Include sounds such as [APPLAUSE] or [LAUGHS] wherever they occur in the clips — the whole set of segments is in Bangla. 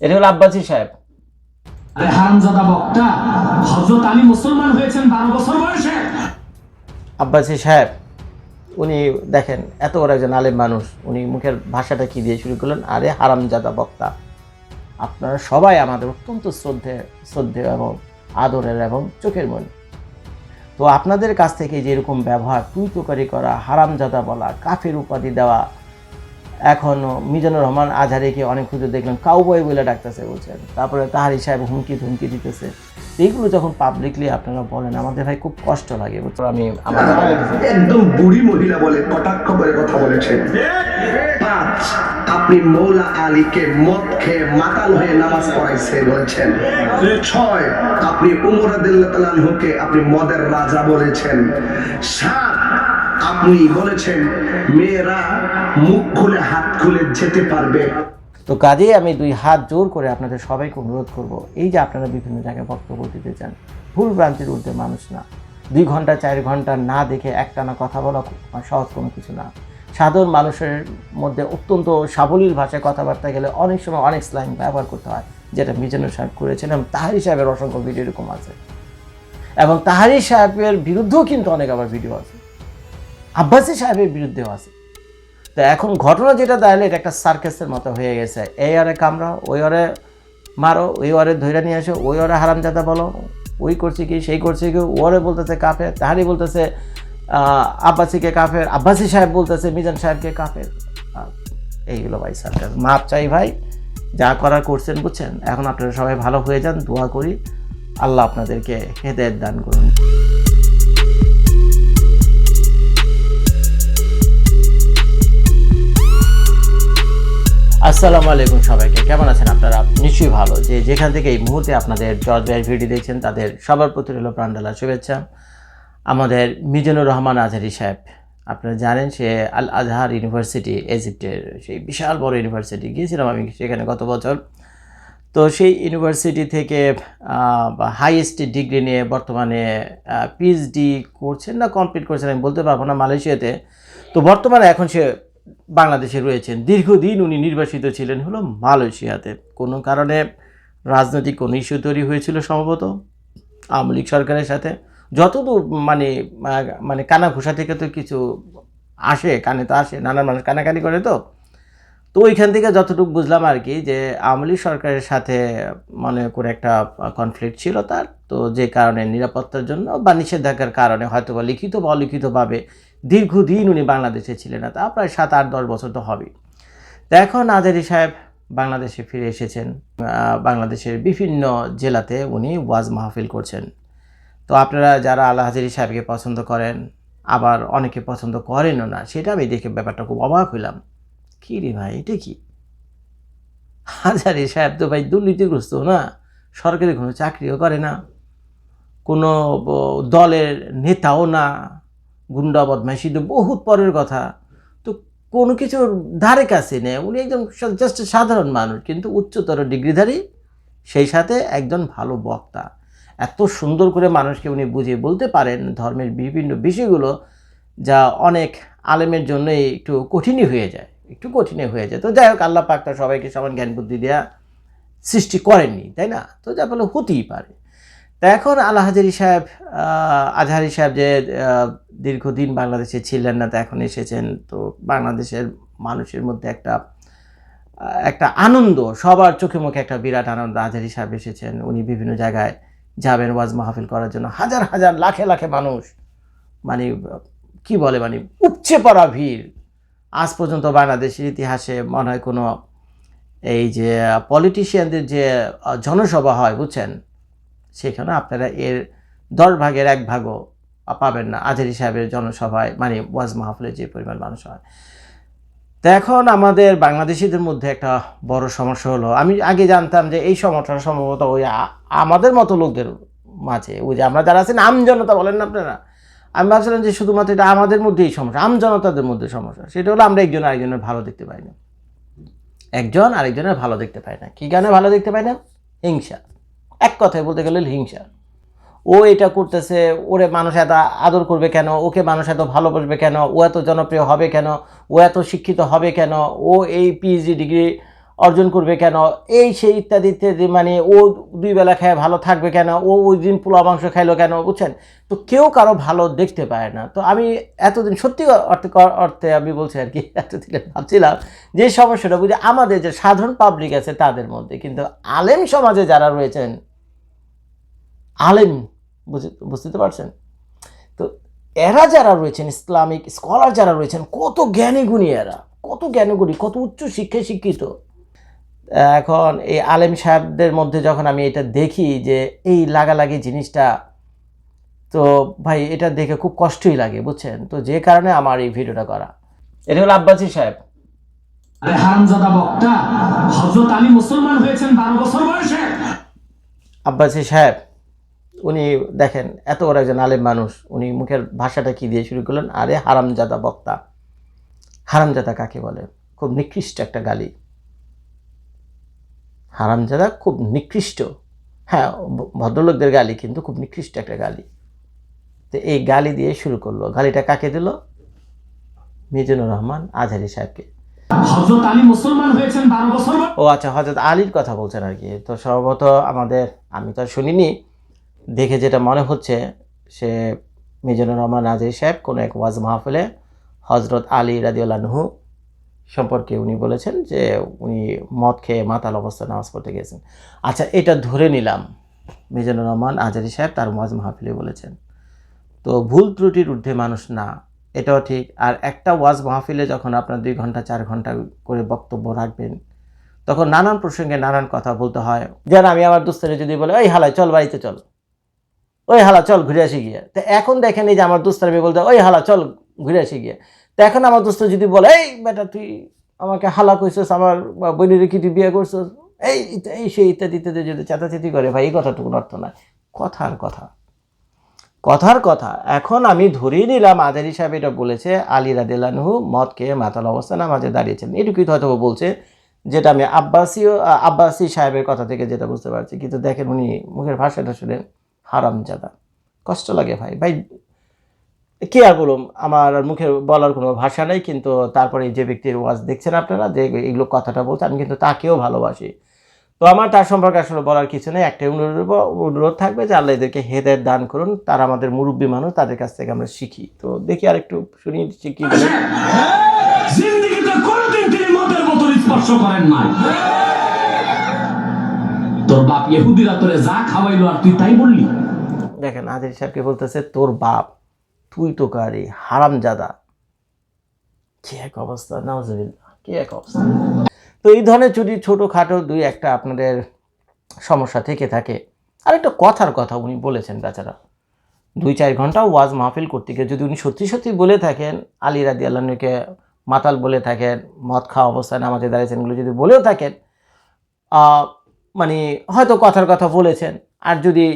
এটা হলো আব্বাসি সাহেব। আরে হারামজাদা বক্তা হজরত আলী মুসলমান হয়েছেন বারো বছর বয়সে। আব্বাসি সাহেব উনি দেখেন এত বড় একজন আলেম মানুষ উনি মুখের ভাষাটা কি দিয়ে শুরু করলেন? আরে হারামজাদা বক্তা আপনারা সবাই আমাদের অত্যন্ত শ্রদ্ধে শ্রদ্ধেয় এবং আদরের এবং চোখের মন। তো আপনাদের কাছ থেকে যেরকম ব্যবহার তুই তোকারি করা হারামজাদা বলা কাফের উপাধি দেওয়া এখন মিজানুর রহমান আজহারিকে অনেক খুঁজে দেখলেন কাউবয় বলে ডাকতেছে বলছেন। তারপরে তাহারি সাহেব হুমকি ধুমকি দিতেছে। এইগুলো যখন পাবলিকলি আপনারা বলেন আমাদের ভাই খুব কষ্ট লাগে আমি একদম বুড়ি মহিলা বলে কটাক্ষ করে কথা বলেছেন। পাঁচ আপনি মৌলা আলীকে মদ খেয়ে মাতাল হয়ে নামাজ পড়াইছে বলছেন। ছয় আপনি উমর আদিল্লাহকে আপনি মদের রাজা বলেছেন। সাত আপনি বলেছেন, মেয়েরা মুখ খুলে, হাত খুলে যেতে পারবে। তো কাজেই আমি দুই হাত জোর করে আপনাদের সবাইকে অনুরোধ করব, এই যে আপনারা বিভিন্ন জায়গায় বক্তব্য দিতে চান, ভুল ভ্রান্তির ঊর্ধ্বে মানুষ না। দুই ঘণ্টা, চার ঘণ্টা না দেখে একটানা কথা বলা সহজ কোনো কিছু না। সাধারণ মানুষের মধ্যে অত্যন্ত সাবলীল ভাষায় কথাবার্তা গেলে অনেক সময় অনেক স্ল্যাং ব্যবহার করতে হয়, যেটা মিজানুর সাহেব করেছেন এবং তাহারি সাহেবের অসংখ্য ভিডিও এরকম আছে। এবং তাহারি সাহেবের বিরুদ্ধেও কিন্তু অনেক আবার ভিডিও আছে। আব্বাসি সাহেবের বিরুদ্ধেও আছে। তো এখন ঘটনা যেটা দাঁড়ালে এটা একটা সার্কাসের মতো হয়ে গেছে। এই অরে কামড়াও, ওই অরে মারো, ওই অরে ধৈর্য নিয়ে আসো, ওই অরে হারামজাদা বলো, ওই করছে কি, সেই করছে কি ওরে বলতেছে কাফের তাহারি বলতেছে আব্বাসিকে কাফের, আব্বাসি সাহেব বলতেছে মিজান সাহেবকে কাফের। এইগুলো ভাই সার্কাস। মাপ চাই ভাই, যা করার করছেন বুঝছেন? এখন আপনারা সবাই ভালো হয়ে যান, দোয়া করি। আল্লাহ আপনাদেরকে হেদায়ত দান করুন। আসসালামু আলাইকুম সবাইকে। কেমন আছেন আপনারা? নিশ্চয়ই ভালো। যে যেখান থেকে এই মুহূর্তে আপনাদের জর্জ ভাইয়ের ভিডিও দেখছেন, তাদের সবার প্রতি রইল প্রাণডালা শুভেচ্ছা। আমাদের মিজানুর রহমান আজহারি সাহেব, আপনারা জানেন, সে আল আজহার ইউনিভার্সিটি, ইজিপ্টের সেই বিশাল বড় ইউনিভার্সিটি, গিয়েছিলাম আমি সেখানে গত বছর। তো সেই ইউনিভার্সিটি থেকে হাইয়েস্ট ডিগ্রি নিয়ে বর্তমানে পিএইচডি করছেন না কমপ্লিট করছেন আমি বলতে পারব না মালয়েশিয়াতে। তো বর্তমানে এখন সে বাংলাদেশে রয়েছেন। দীর্ঘদিন উনি নির্বাসিত ছিলেন হলো মালয়েশিয়াতে। কোনো কারণে রাজনৈতিক কোনো ইস্যু তৈরি হয়েছিল সম্ভবত আওয়ামী লীগ সরকারের সাথে। যতদূর মানে মানে কানাঘুষা থেকে তো কিছু আসে, কানে তো আসে, নানান মানুষ কানাকানি করে তো। তো ওইখান থেকে যতটুকু বুঝলাম আর কি যে আওয়ামী লীগ সরকারের সাথে মনে করে একটা কনফ্লিক্ট ছিল তার। তো যে কারণে নিরাপত্তার জন্য বা নিষেধাজ্ঞার কারণে হয়তো বা লিখিত বা অলিখিতভাবে দীর্ঘদিন উনি বাংলাদেশে ছিলেন না, তা প্রায় সাত, আট, দশ বছর তো হবেই। তো এখন আজারি সাহেব বাংলাদেশে ফিরে এসেছেন বাংলাদেশের বিভিন্ন জেলাতে উনি ওয়াজ মাহফিল করছেন। তো আপনারা যারা আল্লাহ হাজারি সাহেবকে পছন্দ করেন, আবার অনেকে পছন্দ করেনও না, সেটা আমি দেখে ব্যাপারটা খুব অবাক হইলাম। কী রে ভাই, এটা কি? হাজারি সাহেব তো ভাই দুর্নীতিগ্রস্ত না, সরকারি কোনো চাকরিও করে না, কোনো দলের নেতাও না গুন্ডা বদমাইশি তো বহুত পরের কথা। তো কোনো কিছুর ধারে কাছে নেই। উনি একজন জাস্ট সাধারণ মানুষ, কিন্তু উচ্চতর ডিগ্রিধারী, সেই সাথে একজন ভালো বক্তা। এত সুন্দর করে মানুষকে উনি বুঝিয়ে বলতে পারেন ধর্মের বিভিন্ন বিষয়গুলো, যা অনেক আলেমের জন্য একটু কঠিনই হয়ে যায়, একটু কঠিনই হয়ে যায়। তো যাই হোক, আল্লাহ পাক তার সবাইকে সমান জ্ঞান বুদ্ধি দেওয়া সৃষ্টি করেননি, তাই না? তো যা বলে হতেই পারে। তা এখন আল্লাহ হাজারি সাহেব আজহারি সাহেব যে দীর্ঘদিন বাংলাদেশে ছিলেন না, তো এখন এসেছেন। তো বাংলাদেশের মানুষের মধ্যে একটা একটা আনন্দ, সবার চোখে মুখে একটা বিরাট আনন্দ আজহারি সাহেব এসেছেন। উনি বিভিন্ন জায়গায় যাবেন ওয়াজ মাহফিল করার জন্য। হাজার হাজার, লাখে লাখে মানুষ মানে কি বলে মানে উপচে পড়া ভিড়। আজ পর্যন্ত বাংলাদেশের ইতিহাসে মনে হয় কোনো, এই যে পলিটিশিয়ানদের যে জনসভা হয়, বুঝছেন? সেখানে আপনারা এর দশ ভাগের এক ভাগও পাবেন না। আজহারি সাহেবের জনসভায় মানে ওয়াজ মাহফিলে যে পরিমাণ মানুষ হয়। তো এখন আমাদের বাংলাদেশিদের মধ্যে একটা বড় সমস্যা হলো, আমি আগে জানতাম যে এই সমস্যাটা সম্ভবত ওই আমাদের মতো লোকদের মাঝে, ওই যে আমরা যারা আছেন আমজনতা বলেন না আপনারা? আমি ভাবছিলাম যে শুধুমাত্র এটা আমাদের মধ্যেই সমস্যা আমজনতাদের মধ্যে সমস্যা। সেটা হলো আমরা একজন আরেকজনের ভালো দেখতে পাই না। একজন আরেকজনের ভালো দেখতে পায় না। কী কারণে ভালো দেখতে পায় না? হিংসা। এক কথায় বলতে গেলে হিংসা। ও এটা করতেছে, ওরে মানুষ এত আদর করবে কেন? ওকে মানুষ এত ভালোবাসবে কেন? ও এত জনপ্রিয় হবে কেন? ও এত শিক্ষিত হবে কেন? ও এই পিএইচডি ডিগ্রি অর্জন করবে কেন? এই সেই ইত্যাদি ইত্যাদি মানে ও দুই বেলা খায় ভালো থাকবে কেন? ও ওই দিন পোলা মাংস খাইলো কেন? বুঝছেন? তো কেউ কারও ভালো দেখতে পায় না। তো আমি এতদিন, সত্যি অর্থে অর্থে আমি বলছি আর কি, [LAUGHS] এতদিন ভাবছিলাম যে সমস্যাটা বুঝি আমাদের যে সাধারণ পাবলিক আছে তাদের মধ্যে, কিন্তু আলেম সমাজে যারা রয়েছেন, আলেম বুঝতে পারছেন? তো এরা যারা রয়েছেন ইসলামিক স্কলার যারা রয়েছেন কত জ্ঞানী গুণী এরা কত জ্ঞানী গুণী কত উচ্চ শিক্ষায় শিক্ষিত। এখন এই আলেম সাহেবদের মধ্যে যখন আমি এটা দেখি যে এই লাগালাগি জিনিসটা তো ভাই এটা দেখে খুব কষ্টই লাগে বুঝছেন? তো যে কারণে আমার এই ভিডিওটা করা। এটা হলো আব্বাসি সাহেব। আরে হারামজাদা বক্তা হজরত আলী মুসলমান হয়েছেন বারো বছর বয়সে। আব্বাসি সাহেব উনি দেখেন এত বড় একজন আলেম মানুষ উনি মুখের ভাষাটা কি দিয়ে শুরু করলেন? আরে হারামজাদা বক্তা। হারামজাদা কাকে বলে? খুব নিকৃষ্ট একটা গালি। হারামজাদা খুব নিকৃষ্ট। হ্যাঁ ভদ্রলোকদের গালি কিন্তু খুব নিকৃষ্ট একটা গালি। তো এই গালি দিয়ে শুরু করল। গালিটা কাকে দিল? মিজানুর রহমান আজহারি সাহেবকে। হজরত আলী মুসলমান হয়েছেন বারো বছর ও আচ্ছা হজরত আলীর কথা বলছেন আর কি। তো সম্ভবত আমাদের আমি তো আর শুনিনি দেখে যেটা মনে হচ্ছে, সে মিজানুর রহমান আজই সাহেব কোনো এক ওয়াজ মাহফিলে হজরত আলী রাদিউল্লাহু সম্পর্কে উনি বলেছেন যে উনি মদ খেয়ে মাতাল অবস্থায় নামাজ পড়তে গেছেন আচ্ছা এটা ধরে নিলাম, মিজানুর রহমান আজারি সাহেব তার ওয়াজ মাহফিলে বলেছেন। তো ভুল ত্রুটির ঊর্ধ্বে মানুষ না, এটাও ঠিক। আর একটা ওয়াজ মাহফিলে যখন আপনার দুই ঘণ্টা, চার ঘণ্টা করে বক্তব্য রাখবেন, তখন নানান প্রসঙ্গে নানান কথা বলতে হয়। যেন আমি আমার দোস্তারে যদি বলে ওই হালায় চল বাড়িতে চল। ওই হালা, চল ঘুরে আসি গিয়ে। তো এখন দেখেন এই যে আমার দোস্তার মেয়ে বলতে ওই হালা, চল ঘুরে আসি গিয়ে। তো এখন আমার দোস্ত যদি বলে, এই বেটা, তুই আমাকে হালা কইছিস, আমার বোনের কি তুই বিয়ে করছিস? এই এই সেই ইত্যাদি ইত্যাদি যদি চেতাচেতি করে, ভাই, এই কথাটুকু অর্থ নয় কথার কথা। কথার কথা। এখন আমি ধরেই নিলাম আজারি সাহেব এটা বলেছে, আলী রাদিল্লাহু মদ খেয়ে মাতাল অবস্থা নামাজে দাঁড়িয়েছেন। এটুকুই হয়তো বলছে, যেটা আমি আব্বাসীয় আব্বাসী সাহেবের কথা থেকে যেটা বুঝতে পারছি। কিন্তু দেখেন উনি মুখের ভাষাটা শুনেন হারামজাদা কষ্ট লাগে ভাই। ভাই, কি আর বলুন আমার মুখে বলার কোনো ভাষা নেই, কিন্তু তারপরে যে ব্যক্তির ওয়াজ দেখছেন আপনারা, যে এগুলো কথাটা বলছে, আমি কিন্তু তাকেও ভালোবাসি। তো আমার তার সম্পর্কে আসলে বলার কিছু নেই, একটাই অনুরোধ অনুরোধ থাকবে যে আল্লাহ এদেরকে হেদের দান করুন, তারা আমাদের মুরব্বী মানুষ, তাদের কাছ থেকে আমরা শিখি। তো দেখি আর একটু শুনি শিখি তোর বাপ ইহুদিরা তোরে যা খাওয়াইলো আর তুই তাই বললি? দেখেন আদিল সাহেবকে বলতেছে, তোর বাপ, তুই তো কারি হারামজাদা। কি এক অবস্থা, নাউজুবিল্লাহ, কি এক অবস্থা। তো এই ধরনের যদি ছোটোখাটো দুই একটা আপনাদের সমস্যা থেকে থাকে আর একটা কথার কথা উনি বলেছেন বেচারা। দুই চার ঘণ্টা ওয়াজ মাহফিল করতে গিয়ে যদি উনি সত্যি সত্যি বলে থাকেন, আলী রাদি আল্লাহকে মাতাল বলে থাকেন, মদ খাওয়া অবস্থায় নামাজে দাঁড়িয়েছেন এগুলো যদি বলেও থাকেন মানে হয়তো কথার কথা বলেছেন, আর যদি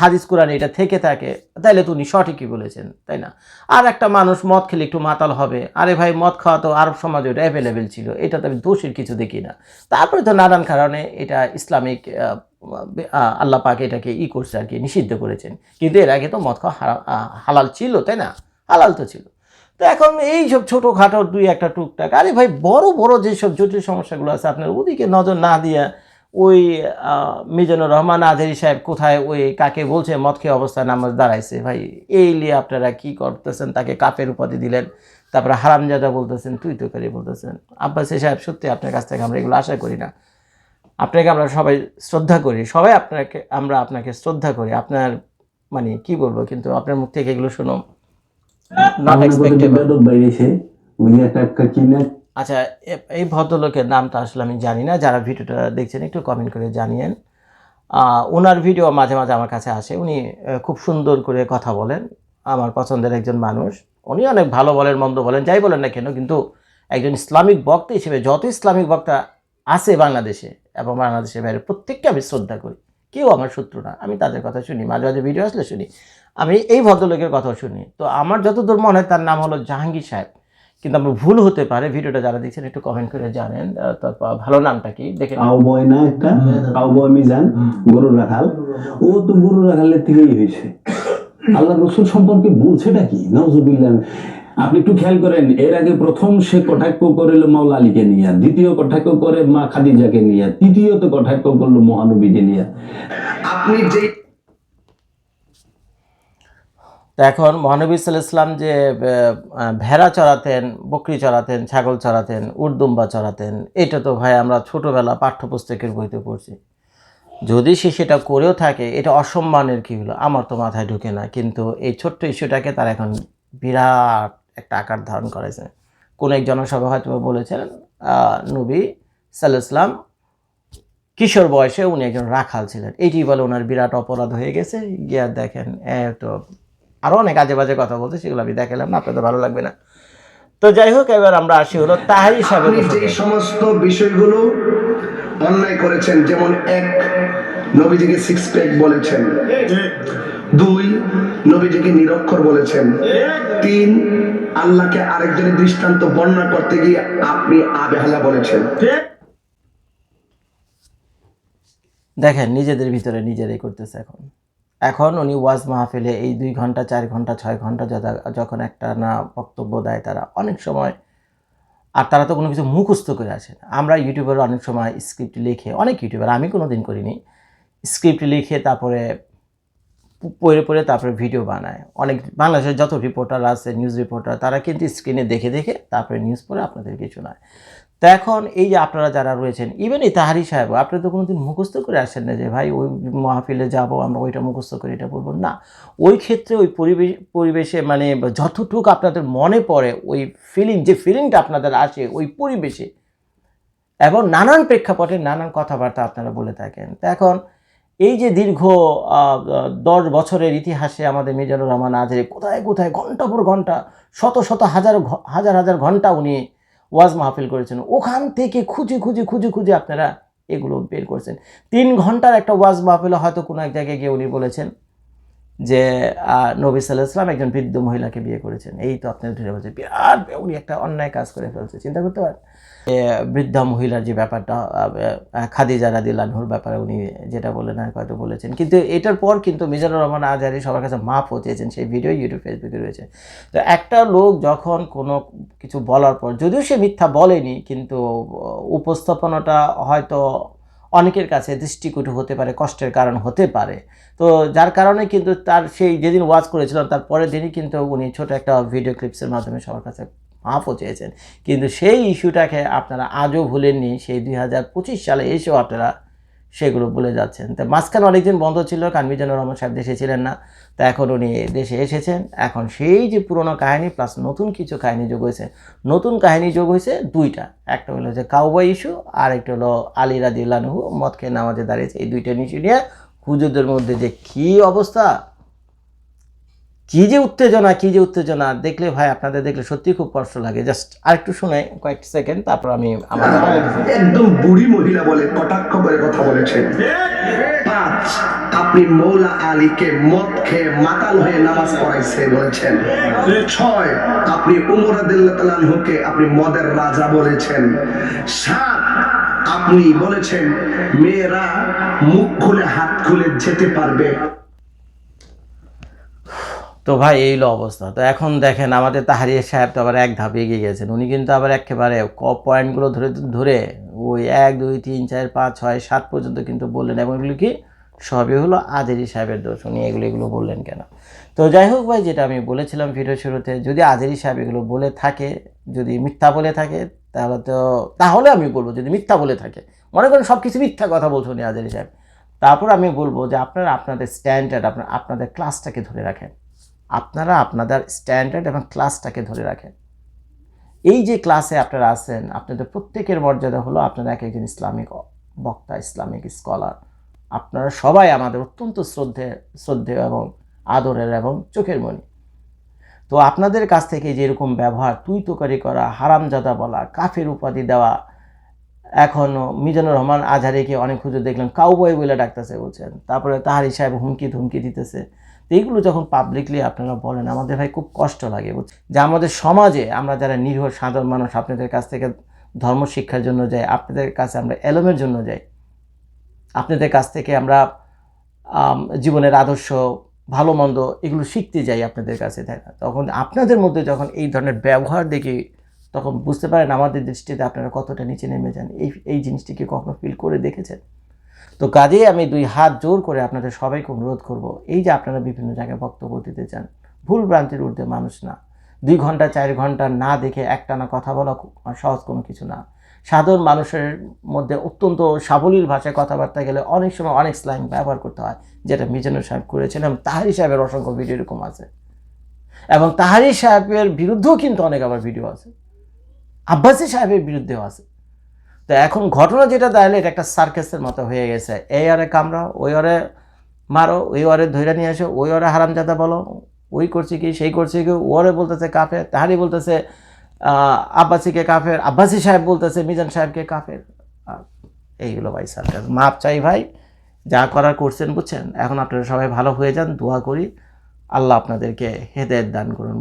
হাদিস কোরআন এটা থেকে থাকে তাহলে তো উনি সঠিকই বলেছেন, তাই না? আর একটা মানুষ মদ খেলে একটু মাতাল হবে, আরে ভাই, মদ খাওয়া তো আরব সমাজে ওটা অ্যাভেলেবেল ছিল, এটা তো আমি দোষের কিছু দেখি না। তারপরে তো নানান কারণে এটা ইসলামিক আল্লাহ পাক এটাকে ই করছে আর কি, নিষিদ্ধ করেছেন। কিন্তু এর আগে তো মদ খাওয়া হালাল ছিল, তাই না? হালাল তো ছিল। তো এখন এই সব ছোটোখাটো দুই একটা টুকটাক, আরে ভাই, বড় বড় যেসব জটিল সমস্যাগুলো আছে, আপনার ওদিকে নজর না দিয়ে ওই মিজানুর রহমান আজহারি সাহেব কোথায় ওই কাকে বলছে মদ খেয়ে অবস্থায় নামাজ দাঁড়াইছে। ভাই এই নিয়ে আপনারা কি করতেছেন? তাকে কাপের উপাধি দিলেন তারপরে হারামজাদা বলতেছেন তুই তো করে বলতেছেন। আব্বাসী সাহেব সত্যি আপনার কাছ থেকে আমরা এগুলো আশা করি না। আপনাকে আমরা সবাই শ্রদ্ধা করি সবাই আপনাকে আমরা আপনাকে শ্রদ্ধা করি। আপনার মানে কি বলব কিন্তু আপনার মুখ থেকে এগুলো শুনো নট এক্সপেক্টেবল আচ্ছা এই ভদ্রলোকের নামটা আসলে আমি জানি না, যারা ভিডিওটা দেখছেন একটু কমেন্ট করে জানিয়েন। ওনার ভিডিও মাঝে মাঝে আমার কাছে আসে, উনি খুব সুন্দর করে কথা বলেন। আমার পছন্দের একজন মানুষ, উনি অনেক ভালো বলেন, মন্দ বলেন, যাই বলেন না কেন, কিন্তু একজন ইসলামিক বক্তা হিসেবে, যত ইসলামিক বক্তা আছে বাংলাদেশে এবং বাংলাদেশের বাইরে, প্রত্যেককে আমি শ্রদ্ধা করি। কেউ আমার শত্রু না, আমি তাদের কথা শুনি, মাঝে মাঝে ভিডিও আসলে শুনি। আমি এই ভদ্রলোকের কথাও শুনি। তো আমার যতদূর মনে হয়, তার নাম হলো জাহাঙ্গীর সাহেব। কিন্তু আমার ভুল হতে পারে ভিডিওটা যারা দেখছেন একটু কমেন্ট করে জানেন। তারপর ভালো নামটা কি? দেখে নিন। কাউ বয় না একটা? কাউ বয় মিজান গরু রাখাল। ও তো গরু রাখালের থেকেই হয়েছে। আল্লাহ রসুল সম্পর্কে বলছেটা কি? নজুবিল্লাহ আপনি একটু খেয়াল করেন এর আগে প্রথম সে কটাক্ষ করিল মাওলা আলীকে নিয়ে দ্বিতীয় কটাক্ষ করে মা খাদিজাকে নিয়ে তৃতীয়ত কটাক্ষ করল মহানবীকে নিয়ে। আপনি যেই তো এখন মহানবী সাল্লাহ ইসলাম যে ভেড়া চড়াতেন, বকরি চড়াতেন, ছাগল চড়াতেন, উর্দুম্বা চড়াতেন, এটা তো ভাই আমরা ছোটোবেলা পাঠ্যপুস্তকের বইতে পড়ছি। যদি সে সেটা করেও থাকে, এটা অসম্মানের কী হলো? আমার তো মাথায় ঢুকে না, কিন্তু এই ছোট্ট ইস্যুটাকে তারা এখন বিরাট একটা আকার ধারণ করেছে। কোন এক জনসভা হয়তো বলেছেন নবী সাল্লাহ ইসলাম কিশোর বয়সে উনি একজন রাখাল ছিলেন। এইটি বলে ওনার বিরাট অপরাধ হয়ে গেছে। গিয়া দেখেন তো আরও অনেক আজে বাজে কথা বলছে সেগুলো আমি দেখালাম না আপনাদের ভালো লাগবে না। তো যাই হোক এবার আমরা আসি হলো তাহারি সাহেবের আপনি যে সমস্ত বিষয়গুলো অন্যায় করেছেন যেমন এক নবীজিকে সিক্স প্যাক বলেছেন। দুই নবীজিকে নিরক্ষর বলেছেন। তিন আল্লাহকে আরেকজনের দৃষ্টান্ত বর্ণনা করতে গিয়ে আপনি আবেহালা বলেছেন। দেখেন নিজেদের ভিতরে নিজেরাই করতেছে এখন। এখন উনি ওয়াজ মাহফিলে এই দুই ঘণ্টা, চার ঘণ্টা, ছয় ঘণ্টা যখন একটা না বক্তব্য দেয় তারা, অনেক সময় আর তারা তো কোনো কিছু মুখস্থ করে আসে আমরা ইউটিউবের অনেক সময় স্ক্রিপ্ট লিখে, অনেক ইউটিউবার, আমি কোনো দিন করিনি, স্ক্রিপ্ট লিখে তারপরে পড়ে পড়ে তারপরে ভিডিও বানায়। অনেক বাংলাদেশের যত রিপোর্টার আছে নিউজ রিপোর্টার তারা কিন্তু স্ক্রিনে দেখে দেখে তারপরে নিউজ পড়ে আপনাদেরকে শোনায়। তো এখন এই যে আপনারা যারা রয়েছেন ইভেন এই তাহারি সাহেব, আপনি তো কোনোদিন মুখস্থ করে আসেন না যে, ভাই, ওই মাহফিলে যাব, আমরা ওইটা মুখস্থ করে, এটা বলব। না, ওই ক্ষেত্রে ওই পরিবেশ, পরিবেশে মানে যতটুকু আপনাদের মনে পড়ে, ওই ফিলিং যে ফিলিংটা আপনাদের আসে, ওই পরিবেশে, এবং নানান প্রেক্ষাপটে নানান কথাবার্তা আপনারা বলে থাকেন। তো এখন এই যে দীর্ঘ দশ বছরের ইতিহাসে আমাদের মিজানুর রহমান আজরে কোথায় কোথায়, ঘণ্টা পর ঘণ্টা, শত শত হাজার হাজার হাজার ঘণ্টা উনি ওয়াজ মাহফিল করেছেন। ওখান থেকে খুঁজে খুঁজে খুঁজে খুঁজে আপনারা এগুলো বের করছেন। তিন ঘণ্টার একটা ওয়াজ মাহফিলে হয়তো কোনো এক জায়গায় গিয়ে উনি বলেছেন। যে নবী সাল্লাহ ইসলাম একজন বৃদ্ধ মহিলাকে বিয়ে করেছেন। এই তো আপনি ধরে বলছে বিরাট উনি একটা অন্যায় কাজ করে ফেলছে চিন্তা করতে পারেন? যে বৃদ্ধা মহিলার যে ব্যাপারটা আহ, খাদিজা রাদিল্লাহুর ব্যাপারে উনি যেটা বললেন আর হয়তো বলেছেন। কিন্তু এটার পর কিন্তু মিজানুর রহমান আজহারি সবার কাছে মাফও চেয়েছেন সেই ভিডিও ইউটিউব ফেসবুকে রয়েছে। তো একটা লোক যখন কোনো কিছু বলার পর যদিও সে মিথ্যা বলেনি কিন্তু উপস্থাপনাটা হয়তো অনেকের কাছে দৃষ্টিকটু হতে পারে, কষ্টের কারণ হতে পারে। তো যার কারণে কিন্তু তার সেই যেদিন ওয়াজ করেছিলাম, তার পরের দিনই কিন্তু উনি ছোট একটা ভিডিও ক্লিপসের মাধ্যমে সবার কাছে মাফও চেয়েছেন। কিন্তু সেই ইস্যুটাকে আপনারা আজও ভুলেননি, সেই দুই হাজার পঁচিশ সালে এসেও আপনারা সেগুলো বলে যাচ্ছেন। তো মাঝখানে অনেকদিন বন্ধ ছিল কারণ মিজানুর রহমান সাহেব দেশে ছিলেন না, তো এখন উনি দেশে এসেছেন। এখন সেই যে পুরনো কাহিনী প্লাস নতুন কিছু কাহিনী যোগ হয়েছে, নতুন কাহিনী যোগ হয়েছে দুইটা। একটা হলো যে কাউবাই ইস্যু, আর একটা হলো আলী রাদিউল্লানহু মদ খেয়ে নামাজে দাঁড়িয়েছে। এই দুইটা ইস্যু নিয়ে হুজুরদের মধ্যে যে কী অবস্থা? কি যে উত্তেজনা, কি যে উত্তেজনা, দেখলে ভাই আপনাদের দেখলে সত্যি খুব কষ্ট লাগে। জাস্ট আরেকটু শুনে কয়েক সেকেন্ড, তারপর আমি আমার একদম বুড়ি মহিলা বলে, কটাক্ষ করে কথা বলেছেন পাঁচ, আপনি মৌলা আলীকে মদ খেয়ে মাতাল হয়ে নামাজ পড়াইছে বলেছেন। ছয়, আপনি উমর আদিল্লাহকে আপনি মদের রাজা বলেছেন। সাত, আপনি বলেছেন, মেয়েরা মুখ খুলে, হাত খুলে যেতে পারবে। তো ভাই, এই হলো অবস্থা। তো এখন দেখেন আমাদের তাহারিয়া সাহেব তো আবার এক ধাপ এগিয়ে গেছেন। উনি কিন্তু আবার একেবারে ক পয়েন্টগুলো ধরে ধরে ওই এক, দুই, তিন, চার, পাঁচ, ছয়, সাত পর্যন্ত কিন্তু বললেন। এবং এগুলো কি? সবই হলো আজেরি সাহেবের দোষ। উনি এগুলো এগুলো বললেন কেন? তো যাই হোক ভাই, যেটা আমি বলেছিলাম ভিডিও শুরুতে, যদি আজেরি সাহেব এগুলো বলে থাকে, যদি মিথ্যা বলে থাকে, তাহলে তো, তাহলে আমি বলব যদি মিথ্যা বলে থাকে। মনে করেন সব কিছু মিথ্যা কথা বলছো উনি আজেরি সাহেব। তারপর আমি বলব যে আপনারা আপনাদের স্ট্যান্ডার্ড আপনার, আপনাদের ক্লাসটাকে ধরে রাখেন। আপনারা আপনাদের স্ট্যান্ডার্ড এবং ক্লাসটাকে ধরে রাখেন। এই যে ক্লাসে আপনারা আছেন, আপনাদের প্রত্যেকের মর্যাদা হলো আপনারা এক একজন ইসলামিক বক্তা, ইসলামিক স্কলার আপনারা সবাই আমাদের অত্যন্ত শ্রদ্ধে, শ্রদ্ধেয় এবং আদরের এবং চোখের মণি তো আপনাদের কাছ থেকে যেরকম ব্যবহার তুই তোকারি করা, হারামজাদা বলা, কাফের উপাধি দেওয়া এখনও মিজানুর রহমান আজহারিকে অনেক হুজুর দেখলেন কাউবয় বলে ডাকতেছে বলছেন। তারপরে তাহারি সাহেব হুমকি ধুমকি দিতেছে। তো এইগুলো যখন পাবলিকলি আপনারা বলেন, আমাদের ভাই খুব কষ্ট লাগে? যে আমাদের সমাজে আমরা যারা নিরীহ সাধারণ মানুষ, আপনাদের কাছ থেকে ধর্ম শিক্ষার জন্য যাই, আপনাদের কাছে আমরা এলমের জন্য যাই, আপনাদের কাছ থেকে আমরা জীবনের আদর্শ, ভালো মন্দ এগুলো শিখতে যাই আপনাদের কাছে, তাই না তখন আপনাদের মধ্যে যখন এই ধরনের ব্যবহার দেখি, তখন বুঝতে পারেন আমাদের দৃষ্টিতে আপনারা কতটা নিচে নেমে যান এই এই জিনিসটিকে কখনো ফিল করে দেখেছেন তো কাজেই আমি দুই হাত জোর করে আপনাদের সবাইকে অনুরোধ করব, এই যে আপনারা বিভিন্ন জায়গায় বক্তব্য দিতে চান, ভুল ভ্রান্তির ঊর্ধ্বে মানুষ না। দুই ঘণ্টা, চার ঘণ্টা না দেখে একটানা কথা বলা সহজ কোনো কিছু না। সাধারণ মানুষের মধ্যে অত্যন্ত সাবলীল ভাষায় কথাবার্তা গেলে অনেক সময় অনেক স্ল্যাং ব্যবহার করতে হয়, যেটা মিজানুর সাহেব করেছেন এবং তাহারি সাহেবের অসংখ্য ভিডিও এরকম আছে। এবং তাহারি সাহেবের বিরুদ্ধেও কিন্তু অনেক আবার ভিডিও আছে। আব্বাসী সাহেবের বিরুদ্ধেও আছে। তো এখন ঘটনা যেটা তাহলে এটা একটা সার্কাসের মতো হয়ে গেছে। এই অরে কামড়াও, ওই অরে মারো, ওই অরে ধৈরা নিয়ে আসো, ওই অরে হারামজাদা বলো, ওই করছে কি, সেই করছে কি ওরে বলতেছে কাফের তাহারি বলতেছে আব্বাসীকে কাফের, আব্বাসী সাহেব বলতেছে মিজান সাহেবকে কাফের। এইগুলো ভাই সার্কাস। মাপ চাই ভাই, যা করার করছেন বুঝছেন? এখন আপনারা সবাই ভালো হয়ে যান, দোয়া করি, আল্লাহ আপনাদেরকে হেদায়ত দান করুন।